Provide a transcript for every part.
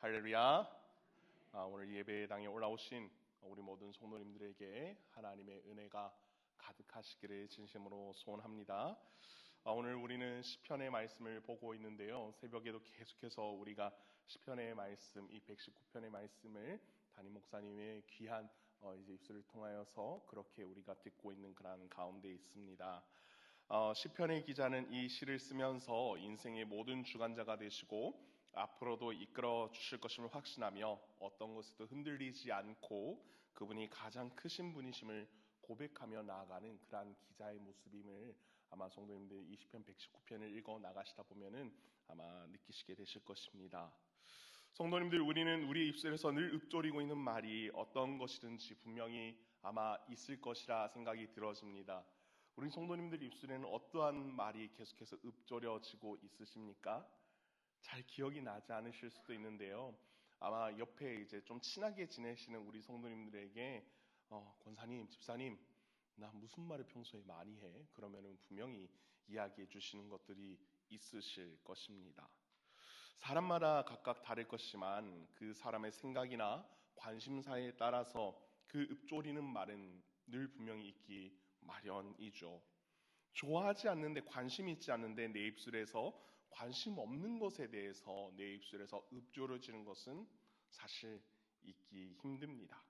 할렐루야. 아, 오늘 예배당에 올라오신 우리 모든 성도님들에게 하나님의 은혜가 가득하시기를 진심으로 소원합니다. 아, 오늘 우리는 시편의 말씀을 보고 있는데요. 새벽에도 계속해서 우리가 시편의 말씀, 이 119편의 말씀을 담임 목사님의 귀한 어, 이제 입술을 통하여서 그렇게 우리가 듣고 있는 그런 가운데 있습니다. 어, 시편의 기자는 이 시를 쓰면서 인생의 모든 주관자가 되시고 앞으로도 이끌어 주실 것임을 확신하며 어떤 것에도 흔들리지 않고 그분이 가장 크신 분이심을 고백하며 나아가는 그러한 기자의 모습임을 아마 성도님들 20편 119편을 읽어 나가시다 보면은 아마 느끼시게 되실 것입니다. 성도님들 우리는 우리 입술에서 늘 읊조리고 있는 말이 어떤 것이든지 분명히 아마 있을 것이라 생각이 들어집니다. 우리 성도님들 입술에는 어떠한 말이 계속해서 읊조려지고 있으십니까? 잘 기억이 나지 않으실 수도 있는데요. 아마 옆에 이제 좀 친하게 지내시는 우리 성도님들에게 어, 권사님, 집사님, 나 무슨 말을 평소에 많이 해? 그러면은 분명히 이야기해 주시는 것들이 있으실 것입니다. 사람마다 각각 다를 것이지만 그 사람의 생각이나 관심사에 따라서 그 읊조리는 말은 늘 분명히 있기 마련이죠. 좋아하지 않는데 관심 있지 않는데 내 입술에서 관심 없는 것에 대해서 내 입술에서 읊조려지는 것은 사실 있기 힘듭니다.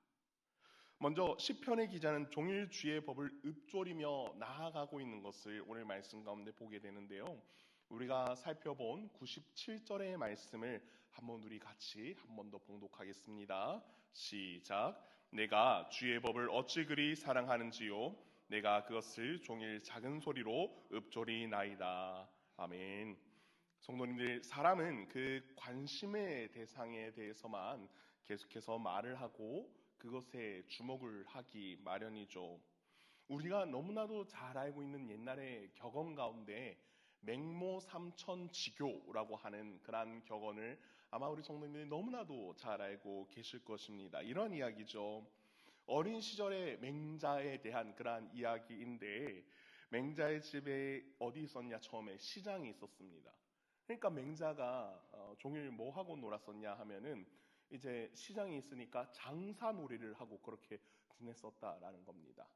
먼저 시편의 기자는 종일 주의 법을 읊조리며 나아가고 있는 것을 오늘 말씀 가운데 보게 되는데요. 우리가 살펴본 97절의 말씀을 한번 우리 같이 한 번 더 봉독하겠습니다. 시작. 내가 주의 법을 어찌 그리 사랑하는지요. 내가 그것을 종일 작은 소리로 읊조리나이다. 아멘. 성도님들, 사람은 그 관심의 대상에 대해서만 계속해서 말을 하고 그것에 주목을 하기 마련이죠. 우리가 너무나도 잘 알고 있는 옛날의 격언 가운데 맹모 삼천 지교라고 하는 그러한 격언을 아마 우리 성도님들이 너무나도 잘 알고 계실 것입니다. 이런 이야기죠. 어린 시절의 맹자에 대한 그러한 이야기인데 맹자의 집에 어디 있었냐 처음에 시장이 있었습니다. 그러니까 맹자가 어, 종일 뭐 하고 놀았었냐 하면은 이제 시장이 있으니까 장사 놀이를 하고 그렇게 지냈었다라는 겁니다.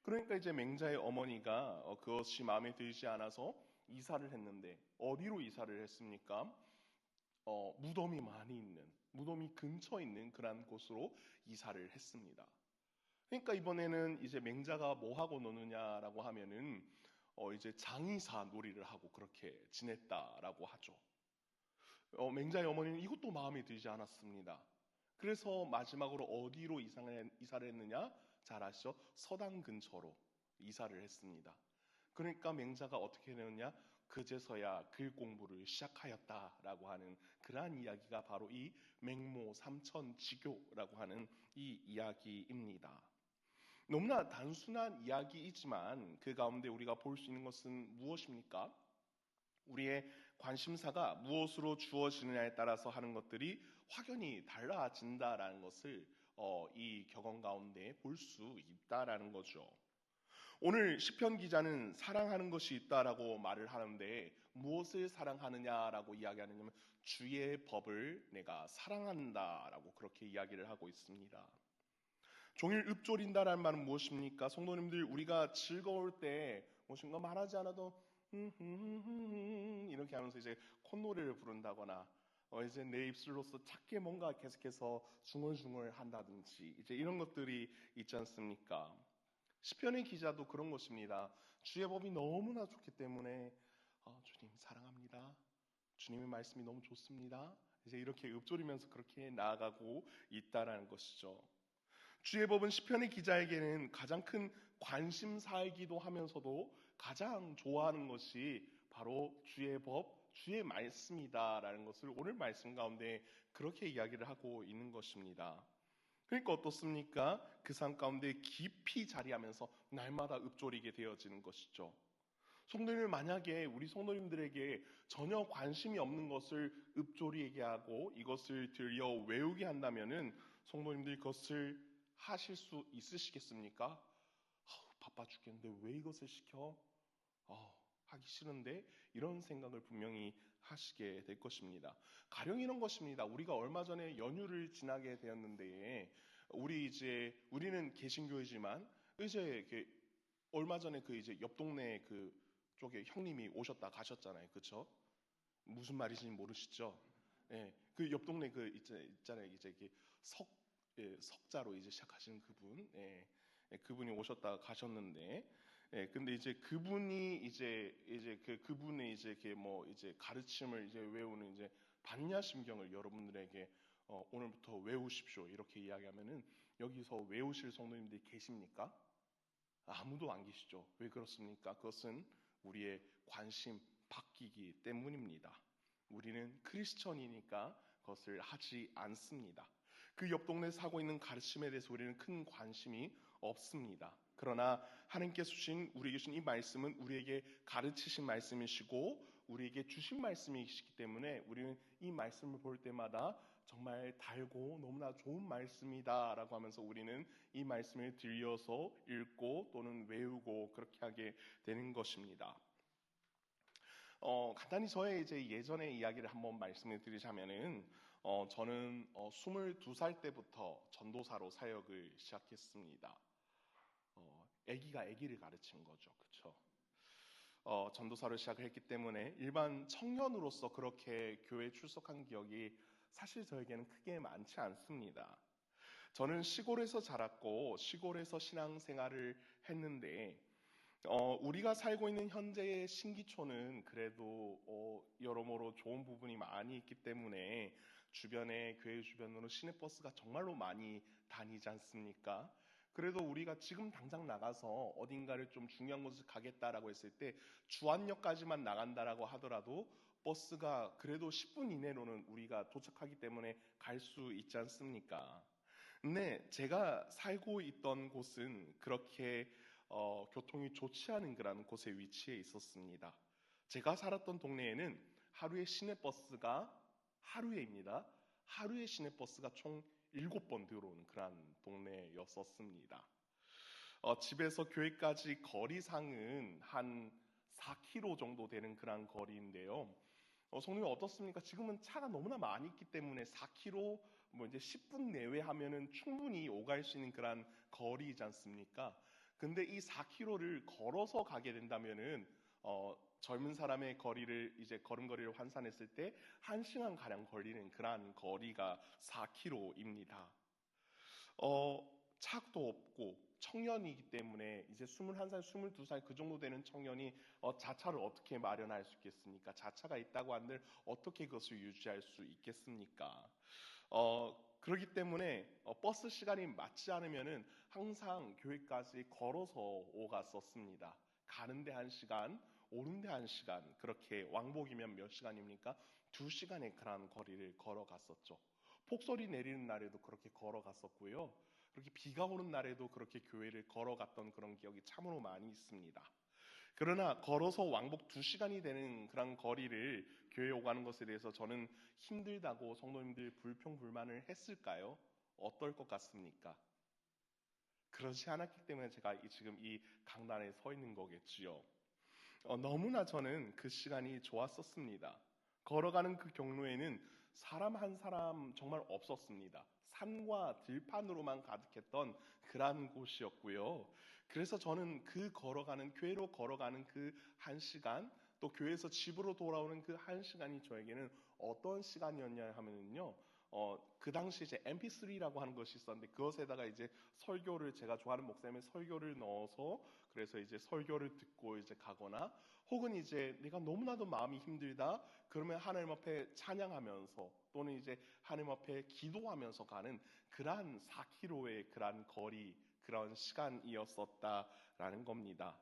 그러니까 이제 맹자의 어머니가 어, 그것이 마음에 들지 않아서 이사를 했는데 어디로 이사를 했습니까? 어, 무덤이 많이 있는 무덤이 근처에 있는 그런 곳으로 이사를 했습니다. 그러니까 이번에는 이제 맹자가 뭐 하고 노느냐라고 하면은 어 이제 장의사 놀이를 하고 그렇게 지냈다라고 하죠. 어 맹자의 어머니는 이것도 마음에 들지 않았습니다. 그래서 마지막으로 어디로 이사를, 이사를 했느냐? 잘 아시죠? 서당 근처로 이사를 했습니다. 그러니까 맹자가 어떻게 했느냐? 그제서야 글 공부를 시작하였다라고 하는 그러한 이야기가 바로 이 맹모 삼천 지교라고 하는 이 이야기입니다. 너무나 단순한 이야기이지만 그 가운데 우리가 볼 수 있는 것은 무엇입니까? 우리의 관심사가 무엇으로 주어지느냐에 따라서 하는 것들이 확연히 달라진다라는 것을 어, 이 격언 가운데 볼 수 있다라는 거죠. 오늘 시편 기자는 사랑하는 것이 있다라고 말을 하는데 무엇을 사랑하느냐라고 이야기하느냐면 주의 법을 내가 사랑한다라고 그렇게 이야기를 하고 있습니다. 종일 읊조린다라는 말은 무엇입니까? 성도님들 우리가 즐거울 때 무엇인가 말하지 않아도 이렇게 하면서 이제 콧노래를 부른다거나 어 이제 내 입술로서 작게 뭔가 계속해서 중얼중얼 한다든지 이제 이런 것들이 있지 않습니까? 시편의 기자도 그런 것입니다. 주의 법이 너무나 좋기 때문에 어, 주님 사랑합니다. 주님의 말씀이 너무 좋습니다. 이제 이렇게 읊조리면서 그렇게 나아가고 있다라는 것이죠. 주의 법은 시편의 기자에게는 가장 큰 관심사이기도 하면서도 가장 좋아하는 것이 바로 주의 법, 주의 말씀이다라는 것을 오늘 말씀 가운데 그렇게 이야기를 하고 있는 것입니다. 그러니까 어떻습니까? 그 삶 가운데 깊이 자리하면서 날마다 읊조리게 되어지는 것이죠. 성도님을 만약에 우리 성도님들에게 전혀 관심이 없는 것을 읊조리게 하고 이것을 들려 외우게 한다면은 성도님들이 그것을 하실 수 있으시겠습니까? 어, 바빠 죽겠는데 왜 이것을 시켜? 어, 하기 싫은데 이런 생각을 분명히 하시게 될 것입니다. 가령 이런 것입니다. 우리가 얼마 전에 연휴를 지나게 되었는데 우리 이제 우리는 개신교이지만 이제 얼마 전에 그 이제 옆 동네 그 쪽에 형님이 오셨다 가셨잖아요. 그렇죠? 무슨 말인지 모르시죠? 예. 그 옆 동네 그 있잖아요. 이제 석 예, 석자로 이제 시작하신 그분. 예. 예, 그분이 오셨다 가셨는데 예, 근데 이제 그분이 이제 이제 그 그분의 이제 뭐 이제 가르침을 이제 외우는 이제 반야 심경을 여러분들에게 어, 오늘부터 외우십시오 이렇게 이야기하면은 여기서 외우실 성도님들이 계십니까? 아무도 안 계시죠. 왜 그렇습니까? 그것은 우리의 관심 바뀌기 때문입니다. 우리는 크리스천이니까 그것을 하지 않습니다. 그 옆 동네에 사고 있는 가르침에 대해서 우리는 큰 관심이 없습니다. 그러나 하나님께서 주신 우리에게 주신 이 말씀은 우리에게 가르치신 말씀이시고 우리에게 주신 말씀이시기 때문에 우리는 이 말씀을 볼 때마다 정말 달고 너무나 좋은 말씀이다라고 하면서 우리는 이 말씀을 들려서 읽고 또는 외우고 그렇게 하게 되는 것입니다. 어, 간단히 저의 이제 예전의 이야기를 한번 말씀을 드리자면은 어, 저는 어, 22살 때부터 전도사로 사역을 시작했습니다. 아기가 아기를 가르친 거죠. 그렇죠? 어, 전도사를 시작을 했기 때문에 일반 청년으로서 그렇게 교회에 출석한 기억이 사실 저에게는 크게 많지 않습니다. 저는 시골에서 자랐고 시골에서 신앙생활을 했는데 어, 우리가 살고 있는 현재의 신기초는 그래도 어, 여러모로 좋은 부분이 많이 있기 때문에 주변에 교회 주변으로 시내버스가 정말로 많이 다니지 않습니까? 그래도 우리가 지금 당장 나가서 어딘가를 좀 중요한 곳을 가겠다라고 했을 때 주안역까지만 나간다라고 하더라도 버스가 그래도 10분 이내로는 우리가 도착하기 때문에 갈 수 있지 않습니까? 근데 제가 살고 있던 곳은 그렇게 어, 교통이 좋지 않은 그런 곳에 위치해 있었습니다. 제가 살았던 동네에는 하루에 시내버스가 하루에입니다. 하루에 시내버스가 총 일곱 번 들어오는 그런 동네였었습니다. 어, 집에서 교회까지 거리상은 한 4km 정도 되는 그런 거리인데요. 어, 성님 어떻습니까? 지금은 차가 너무나 많이 있기 때문에 4km 뭐 이제 10분 내외 하면은 충분히 오갈 수 있는 그런 거리이지 않습니까? 근데 이 4km를 걸어서 가게 된다면은 어, 젊은 사람의 거리를 이제 걸음거리를 환산했을 때 1시간 가량 걸리는 그러한 거리가 4km입니다. 어, 차도 없고 청년이기 때문에 이제 21살, 22살 그 정도 되는 청년이 어, 자차를 어떻게 마련할 수 있겠습니까? 자차가 있다고 한들 어떻게 그것을 유지할 수 있겠습니까? 어, 그렇기 때문에 어, 버스 시간이 맞지 않으면은 항상 교회까지 걸어서 오갔었습니다. 가는데 한 시간, 오는데 한 시간, 그렇게 왕복이면 몇 시간입니까? 두 시간의 그런 거리를 걸어갔었죠. 폭설이 내리는 날에도 그렇게 걸어갔었고요. 그렇게 비가 오는 날에도 그렇게 교회를 걸어갔던 그런 기억이 참으로 많이 있습니다. 그러나 걸어서 왕복 두 시간이 되는 그런 거리를 교회에 오가는 것에 대해서 저는 힘들다고 성도님들 불평불만을 했을까요? 어떨 것 같습니까? 그렇지 않았기 때문에 제가 지금 이 강단에 서 있는 거겠지요. 어, 너무나 저는 그 시간이 좋았었습니다. 걸어가는 그 경로에는 사람 한 사람 정말 없었습니다. 산과 들판으로만 가득했던 그러한 곳이었고요. 그래서 저는 그 걸어가는 교회로 걸어가는 그 한 시간 또 교회에서 집으로 돌아오는 그 한 시간이 저에게는 어떤 시간이었냐 하면은요. 어, 그 당시 이제 MP3라고 하는 것이 있었는데 그것에다가 이제 설교를 제가 좋아하는 목사님의 설교를 넣어서 그래서 이제 설교를 듣고 이제 가거나 혹은 이제 내가 너무나도 마음이 힘들다 그러면 하나님 앞에 찬양하면서 또는 이제 하나님 앞에 기도하면서 가는 그러한 4km의 그러한 거리 그런 시간이었었다라는 겁니다.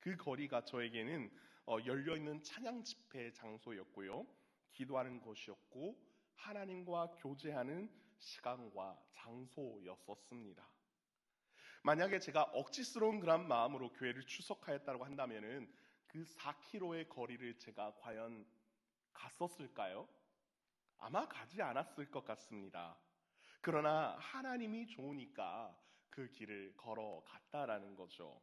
그 거리가 저에게는 어, 열려 있는 찬양 집회 장소였고요. 기도하는 곳이었고 하나님과 교제하는 시간과 장소였었습니다. 만약에 제가 억지스러운 그런 마음으로 교회를 출석하였다고 한다면은 그 4km의 거리를 제가 과연 갔었을까요? 아마 가지 않았을 것 같습니다. 그러나 하나님이 좋으니까 그 길을 걸어갔다라는 거죠.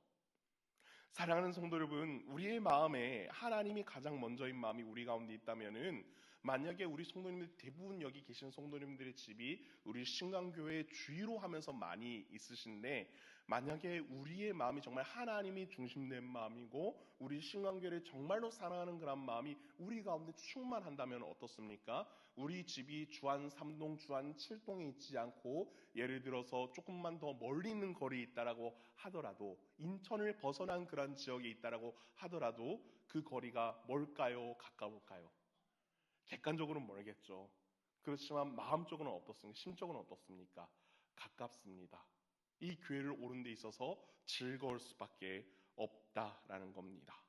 사랑하는 성도 여러분, 우리의 마음에 하나님이 가장 먼저인 마음이 우리 가운데 있다면은 만약에 우리 성도님들 대부분 여기 계신 성도님들의 집이 우리 신강교회 주위로 하면서 많이 있으신데 만약에 우리의 마음이 정말 하나님이 중심된 마음이고 우리 신강교회를 정말로 사랑하는 그런 마음이 우리 가운데 충만한다면 어떻습니까? 우리 집이 주안 3동, 주안 7동에 있지 않고 예를 들어서 조금만 더 멀리 있는 거리에 있다라고 하더라도 인천을 벗어난 그런 지역에 있다라고 하더라도 그 거리가 멀까요? 가까울까요? 객관적으로는 모르겠죠. 그렇지만 마음적으로는 어떻습니까? 심적으로는 어떻습니까? 가깝습니다. 이 교회를 오는 데 있어서 즐거울 수밖에 없다라는 겁니다.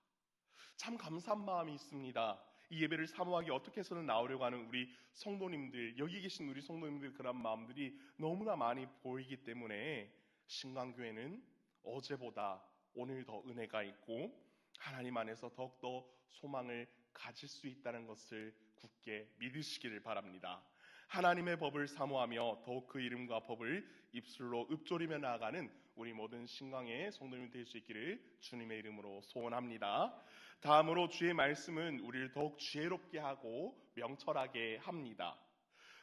참 감사한 마음이 있습니다. 이 예배를 사모하기 어떻게 해서는 나오려고 하는 우리 성도님들, 여기 계신 우리 성도님들 그런 마음들이 너무나 많이 보이기 때문에 신강교회는 어제보다 오늘 더 은혜가 있고 하나님 안에서 더욱더 소망을 가질 수 있다는 것을 굳게 믿으시기를 바랍니다. 하나님의 법을 사모하며 더욱 그 이름과 법을 입술로 읊조리며 나아가는 우리 모든 신강의 성도님 될 수 있기를 주님의 이름으로 소원합니다. 다음으로 주의 말씀은 우리를 더욱 지혜롭게 하고 명철하게 합니다.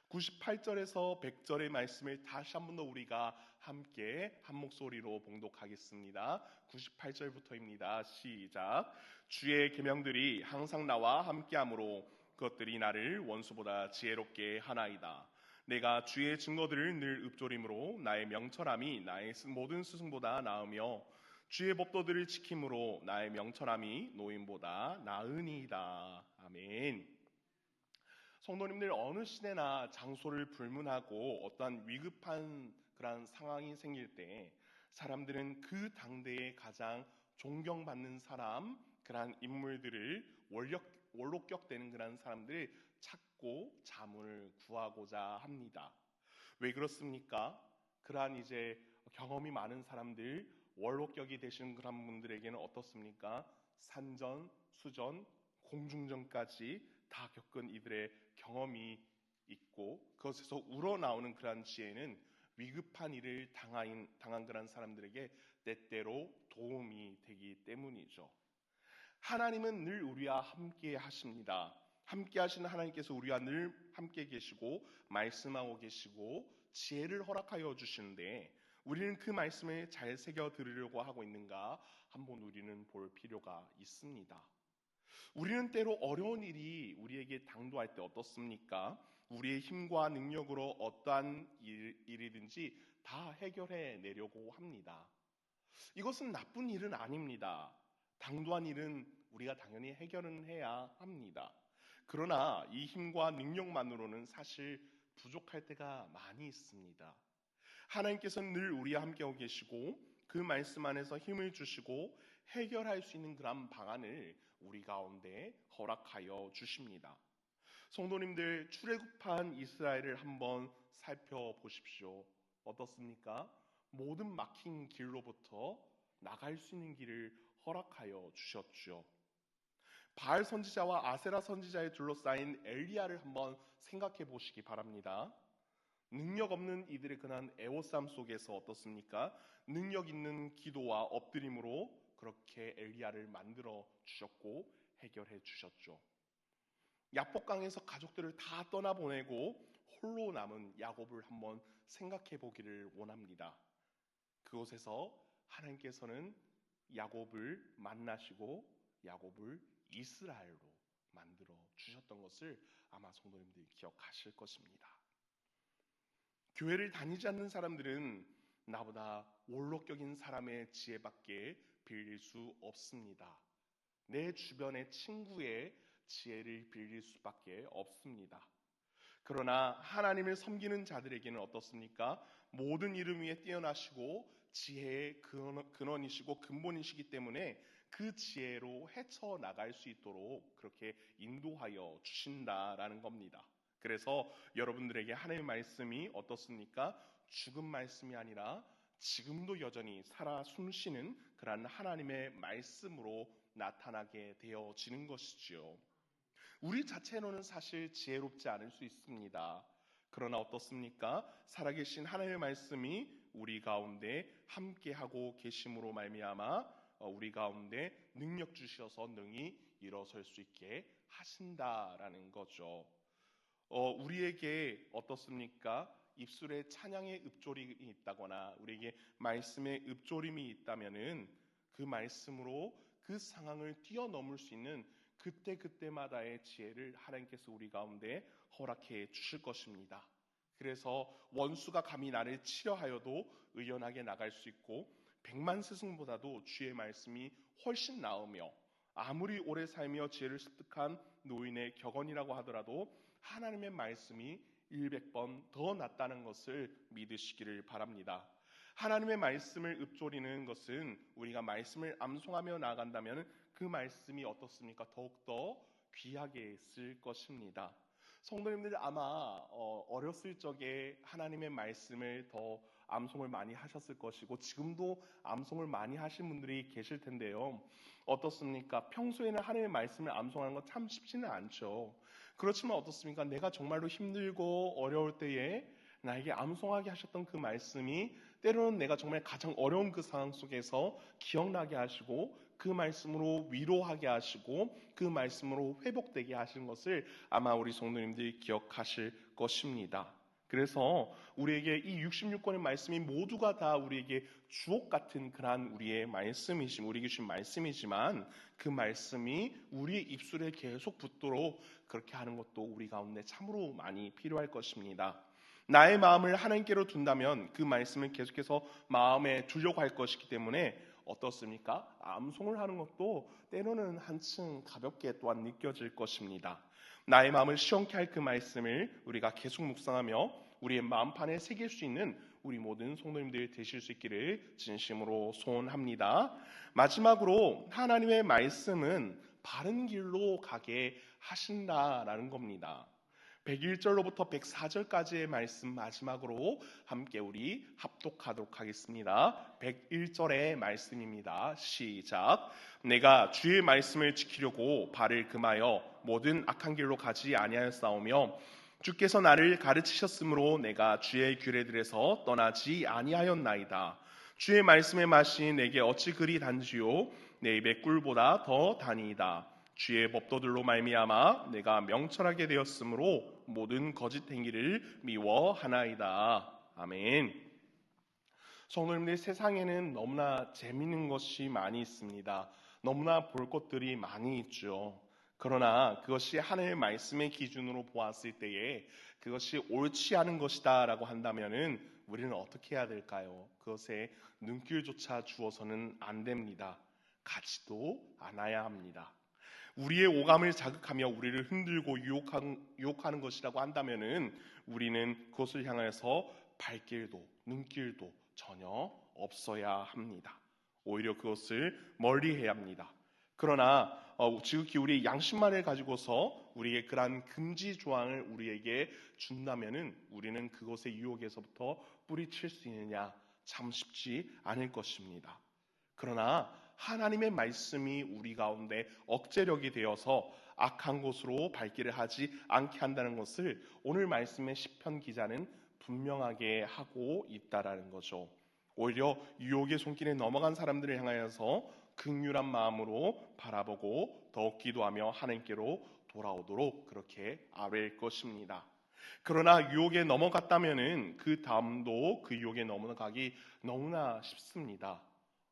98절에서 100절의 말씀을 다시 한 번 더 우리가 함께 한 목소리로 봉독하겠습니다. 98절부터입니다. 시작. 주의 계명들이 항상 나와 함께함으로 그것들이 나를 원수보다 지혜롭게 하나이다. 내가 주의 증거들을 늘 읊조림으로 나의 명철함이 나의 모든 스승보다 나으며 주의 법도들을 지킴으로 나의 명철함이 노인보다 나으니이다. 아멘. 성도님들 어느 시대나 장소를 불문하고 어떠한 위급한 그런 상황이 생길 때 사람들은 그 당대에 가장 존경받는 사람, 그러한 인물들을 원력 원로격되는 그런 사람들을 찾고 자문을 구하고자 합니다. 왜 그렇습니까? 그러한 이제 경험이 많은 사람들, 원로격이 되시는 그런 분들에게는 어떻습니까? 산전, 수전, 공중전까지 다 겪은 이들의 경험이 있고 그것에서 우러나오는 그러한 지혜는 위급한 일을 당한, 당한 그런 사람들에게 때때로 도움이 되기 때문이죠. 하나님은 늘 우리와 함께 하십니다. 함께 하시는 하나님께서 우리와 늘 함께 계시고 말씀하고 계시고 지혜를 허락하여 주시는데 우리는 그 말씀을 잘 새겨 들으려고 하고 있는가 한번 우리는 볼 필요가 있습니다. 우리는 때로 어려운 일이 우리에게 당도할 때 어떻습니까? 우리의 힘과 능력으로 어떠한 일, 일이든지 다 해결해 내려고 합니다. 이것은 나쁜 일은 아닙니다. 당도한 일은 우리가 당연히 해결은 해야 합니다. 그러나 이 힘과 능력만으로는 사실 부족할 때가 많이 있습니다. 하나님께서는 늘 우리와 함께하고 계시고 그 말씀 안에서 힘을 주시고 해결할 수 있는 그런 방안을 우리 가운데 허락하여 주십니다. 성도님들 출애굽한 이스라엘을 한번 살펴보십시오. 어떻습니까? 모든 막힌 길로부터 나갈 수 있는 길을 허락하여 주셨죠. 바알 선지자와 아세라 선지자에 둘러싸인 엘리야를 한번 생각해 보시기 바랍니다. 능력 없는 이들의 그난 애호쌈 속에서 어떻습니까? 능력 있는 기도와 엎드림으로 그렇게 엘리야를 만들어 주셨고 해결해 주셨죠. 야복강에서 가족들을 다 떠나보내고 홀로 남은 야곱을 한번 생각해 보기를 원합니다. 그곳에서 하나님께서는 야곱을 만나시고 야곱을 이스라엘로 만들어 주셨던 것을 아마 성도님들이 기억하실 것입니다. 교회를 다니지 않는 사람들은 나보다 원로격인 사람의 지혜밖에 빌릴 수 없습니다. 내 주변의 친구의 지혜를 빌릴 수밖에 없습니다. 그러나 하나님을 섬기는 자들에게는 어떻습니까? 모든 이름 위에 뛰어나시고 지혜의 근원 이시고 근본이시기 때문에 그 지혜로 헤쳐 나갈 수 있도록 그렇게 인도하여 주신다라는 겁니다. 그래서 여러분들에게 하나님의 말씀이 어떻습니까? 죽은 말씀이 아니라 지금도 여전히 살아 숨쉬는 그러한 하나님의 말씀으로 나타나게 되어지는 것이지요. 우리 자체로는 사실 지혜롭지 않을 수 있습니다. 그러나 어떻습니까? 살아계신 하나님의 말씀이 우리 가운데 함께하고 계심으로 말미암아 어, 우리 가운데 능력 주셔서 능히 일어설 수 있게 하신다라는 거죠. 어, 우리에게 어떻습니까? 입술에 찬양의 읍조림이 있다거나 우리에게 말씀의 읍조림이 있다면은 그 말씀으로 그 상황을 뛰어넘을 수 있는 그때 그때마다의 지혜를 하나님께서 우리 가운데 허락해 주실 것입니다. 그래서 원수가 감히 나를 치려 하여도 의연하게 나갈 수 있고 백만 스승보다도 주의 말씀이 훨씬 나으며 아무리 오래 살며 지혜를 습득한 노인의 격언이라고 하더라도 하나님의 말씀이 100번 더 낫다는 것을 믿으시기를 바랍니다. 하나님의 말씀을 읊조리는 것은 우리가 말씀을 암송하며 나아간다면 그 말씀이 어떻습니까? 더욱더 귀하게 쓸 것입니다. 성도님들 아마 어, 렸을 적에 하나님의 말씀을 더 암송을 많이 하셨을 것이고 지금도 암송을 많이 하신 분들이 계실 텐데요. 어떻습니까? 평소에는 하나님의 말씀을 암송하는 건 참 쉽지는 않죠. 그렇지만 어떻습니까? 내가 정말로 힘들고 어려울 때에 나에게 암송하게 하셨던 그 말씀이 때로는 내가 정말 가장 어려운 그 상황 속에서 기억나게 하시고 그 말씀으로 위로하게 하시고 그 말씀으로 회복되게 하시는 것을 아마 우리 성도님들이 기억하실 것입니다. 그래서 우리에게 이 66권의 말씀이 모두가 다 우리에게 주옥 같은 그러한 우리의 말씀이지 우리에게 주신 말씀이지만 그 말씀이 우리의 입술에 계속 붙도록 그렇게 하는 것도 우리 가운데 참으로 많이 필요할 것입니다. 나의 마음을 하나님께로 둔다면 그 말씀을 계속해서 마음에 두려고 할 것이기 때문에 어떻습니까? 암송을 하는 것도 때로는 한층 가볍게 또한 느껴질 것입니다. 나의 마음을 시원케 할 그 말씀을 우리가 계속 묵상하며 우리의 마음판에 새길 수 있는 우리 모든 성도님들 되실 수 있기를 진심으로 소원합니다. 마지막으로 하나님의 말씀은 바른 길로 가게 하신다라는 겁니다. 101절로부터 104절까지의 말씀 마지막으로 함께 우리 합독하도록 하겠습니다. 101절의 말씀입니다. 시작. 내가 주의 말씀을 지키려고 발을 금하여 모든 악한 길로 가지 아니하였사오며 주께서 나를 가르치셨으므로 내가 주의 규례들에서 떠나지 아니하였나이다. 주의 말씀의 맛이 내게 어찌 그리 단지요 내 입의 꿀보다 더 다니이다. 주의 법도들로 말미암아 내가 명철하게 되었으므로 모든 거짓 행위를 미워하나이다. 아멘. 성도님들 세상에는 너무나 재미있는 것이 많이 있습니다. 너무나 볼 것들이 많이 있죠. 그러나 그것이 하나님의 말씀의 기준으로 보았을 때에 그것이 옳지 않은 것이다라고 한다면은 우리는 어떻게 해야 될까요? 그것에 눈길조차 주어서는 안 됩니다. 가지도 않아야 합니다. 우리의 오감을 자극하며 우리를 흔들고 유혹하는, 유혹하는 것이라고 한다면은 우리는 그것을 향해서 발길도 눈길도 전혀 없어야 합니다. 오히려 그것을 멀리 해야 합니다. 그러나 어, 지극히 우리의 양심만을 가지고서 우리의 그러한 금지 조항을 우리에게 준다면은 우리는 그것의 유혹에서부터 뿌리칠 수 있느냐 참 쉽지 않을 것입니다. 그러나 하나님의 말씀이 우리 가운데 억제력이 되어서 악한 곳으로 발길을 하지 않게 한다는 것을 오늘 말씀의 시편 기자는 분명하게 하고 있다라는 거죠. 오히려 유혹의 손길에 넘어간 사람들을 향하여서 극률한 마음으로 바라보고 더욱 기도하며 하나님께로 돌아오도록 그렇게 아뢰일 것입니다. 그러나 유혹에 넘어갔다면은 그 다음도 그 유혹에 넘어가기 너무나 쉽습니다.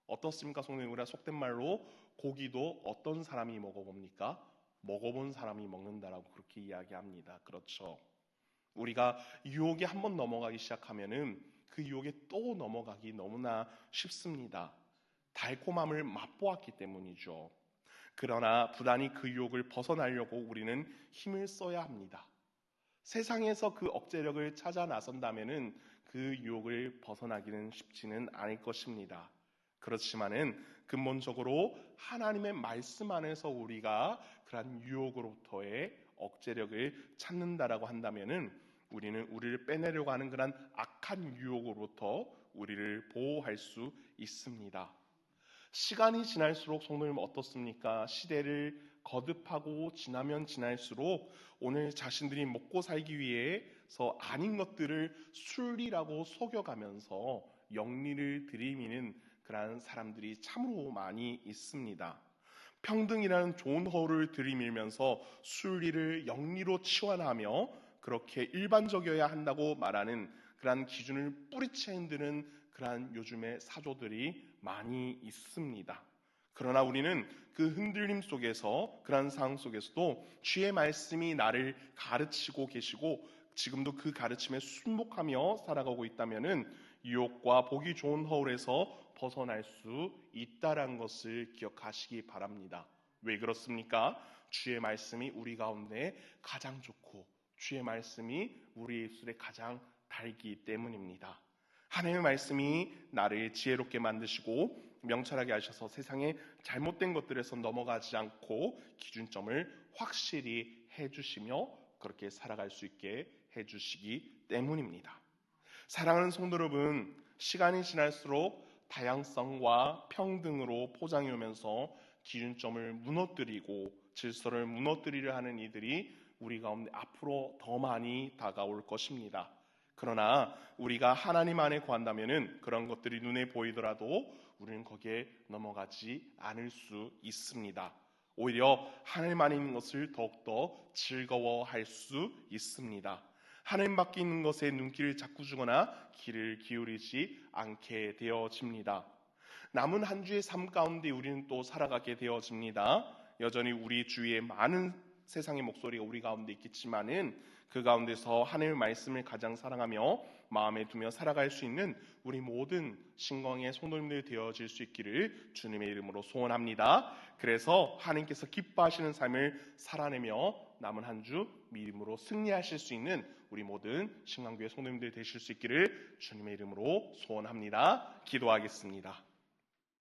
어떻습니까? 성도님 우리가 속된 말로 고기도 어떤 사람이 먹어봅니까? 먹어본 사람이 먹는다라고 그렇게 이야기합니다. 그렇죠. 우리가 유혹에 한 번 넘어가기 시작하면은 그 유혹에 또 넘어가기 너무나 쉽습니다. 달콤함을 맛보았기 때문이죠. 그러나 부단히 그 유혹을 벗어나려고 우리는 힘을 써야 합니다. 세상에서 그 억제력을 찾아 나선다면은 그 유혹을 벗어나기는 쉽지는 않을 것입니다. 그렇지만은 근본적으로 하나님의 말씀 안에서 우리가 그러한 유혹으로부터의 억제력을 찾는다라고 한다면은 우리는 우리를 빼내려고 하는 그런 악한 유혹으로부터 우리를 보호할 수 있습니다. 시간이 지날수록 성도님 어떻습니까? 시대를 거듭하고 지나면 지날수록 오늘 자신들이 먹고 살기 위해서 아닌 것들을 순리라고 속여가면서 영리를 들이미는 그러한 사람들이 참으로 많이 있습니다. 평등이라는 좋은 허울을 들이밀면서 순리를 영리로 치환하며 그렇게 일반적이어야 한다고 말하는 그러한 기준을 뿌리채 흔드는 그러한 요즘의 사조들이 많이 있습니다. 그러나 우리는 그 흔들림 속에서 그러한 상황 속에서도 주의 말씀이 나를 가르치고 계시고 지금도 그 가르침에 순복하며 살아가고 있다면은 유혹과 보기 좋은 허울에서 벗어날 수 있다라는 것을 기억하시기 바랍니다. 왜 그렇습니까? 주의 말씀이 우리 가운데 가장 좋고 주의 말씀이 우리 입술에 가장 달기 때문입니다. 하나님의 말씀이 나를 지혜롭게 만드시고 명철하게 하셔서 세상에 잘못된 것들에서 넘어가지 않고 기준점을 확실히 해주시며 그렇게 살아갈 수 있게 해주시기 때문입니다. 사랑하는 성도 여러분, 시간이 지날수록 다양성과 평등으로 포장해 오면서 기준점을 무너뜨리고 질서를 무너뜨리려 하는 이들이 우리 가운데 앞으로 더 많이 다가올 것입니다. 그러나 우리가 하나님 안에 구한다면은 그런 것들이 눈에 보이더라도 우리는 거기에 넘어가지 않을 수 있습니다. 오히려 안에 있는 것을 더욱더 즐거워할 수 있습니다. 하나님 밖에 있는 것에 눈길을 자꾸 주거나 귀를 기울이지 않게 되어집니다. 남은 한 주의 삶 가운데 우리는 또 살아가게 되어집니다. 여전히 우리 주위에 많은 세상의 목소리가 우리 가운데 있겠지만은 그 가운데서 하나님의 말씀을 가장 사랑하며 마음에 두며 살아갈 수 있는 우리 모든 신광의 성도님들 되어질 수 있기를 주님의 이름으로 소원합니다. 그래서 하나님께서 기뻐하시는 삶을 살아내며 남은 한 주 믿음으로 승리하실 수 있는 우리 모든 신광교회 성도님들 되실 수 있기를 주님의 이름으로 소원합니다. 기도하겠습니다.